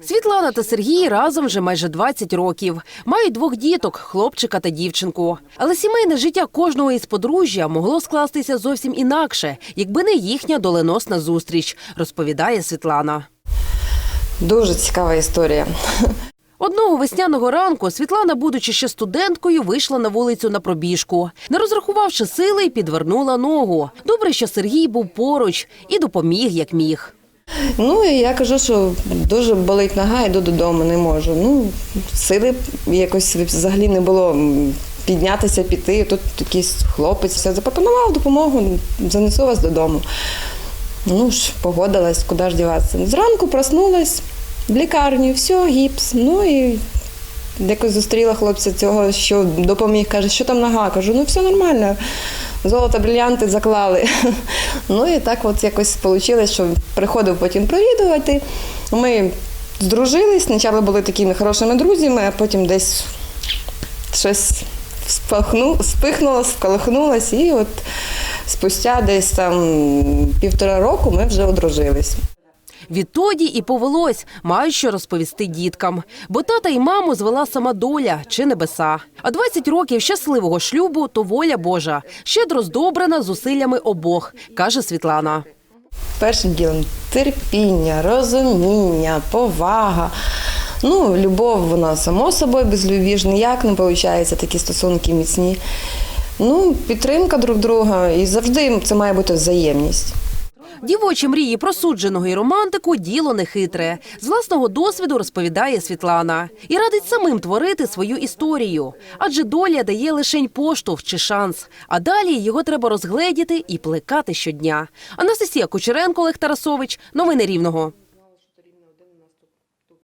Світлана та Сергій разом вже майже 20 років. Мають двох діток хлопчика та дівчинку. Але сімейне життя кожного із подружжя могло скластися зовсім інакше, якби не їхня доленосна зустріч, розповідає Світлана. Дуже цікава історія. Одного весняного ранку Світлана, будучи ще студенткою, вийшла на вулицю на пробіжку. Не розрахувавши сили, підвернула ногу. Добре, що Сергій був поруч і допоміг, як міг. Ну і я кажу, що дуже болить нога, йду додому, не можу. Ну, сили якось взагалі не було піднятися, піти. Тут якийсь хлопець все запропонував допомогу, занесу вас додому. Ну ж, погодилась, куди ж діватися. Зранку проснулась в лікарні, все, гіпс. Ну і якось зустріла хлопця цього, що допоміг. Каже, що там нога? Кажу, ну все нормально. Золото, брильянти заклали. Ну і так от якось вийшло, що приходив потім провідувати. Ми здружились, спочатку були такими хорошими друзями, а потім десь щось спахну, спихнулося, вколихнулося, і от спустя десь там півтора року ми вже одружились. Відтоді і повелось, мають що розповісти діткам. Бо тата і маму звела сама доля чи небеса. А 20 років щасливого шлюбу то воля Божа, щедро здобрена зусиллями обох, каже Світлана. Першим ділом терпіння, розуміння, повага. Ну, любов, вона само собою без любві ж ніяк не виходить, такі стосунки міцні. Ну, підтримка друг друга, і завжди це має бути взаємність. Дівочі мрії про судженого і романтику діло не хитре. З власного досвіду розповідає Світлана і радить самим творити свою історію. Адже доля дає лишень поштовх чи шанс. А далі його треба розгледіти і плекати щодня. Анастасія Кучеренко, Олег Тарасович. Новини Рівного.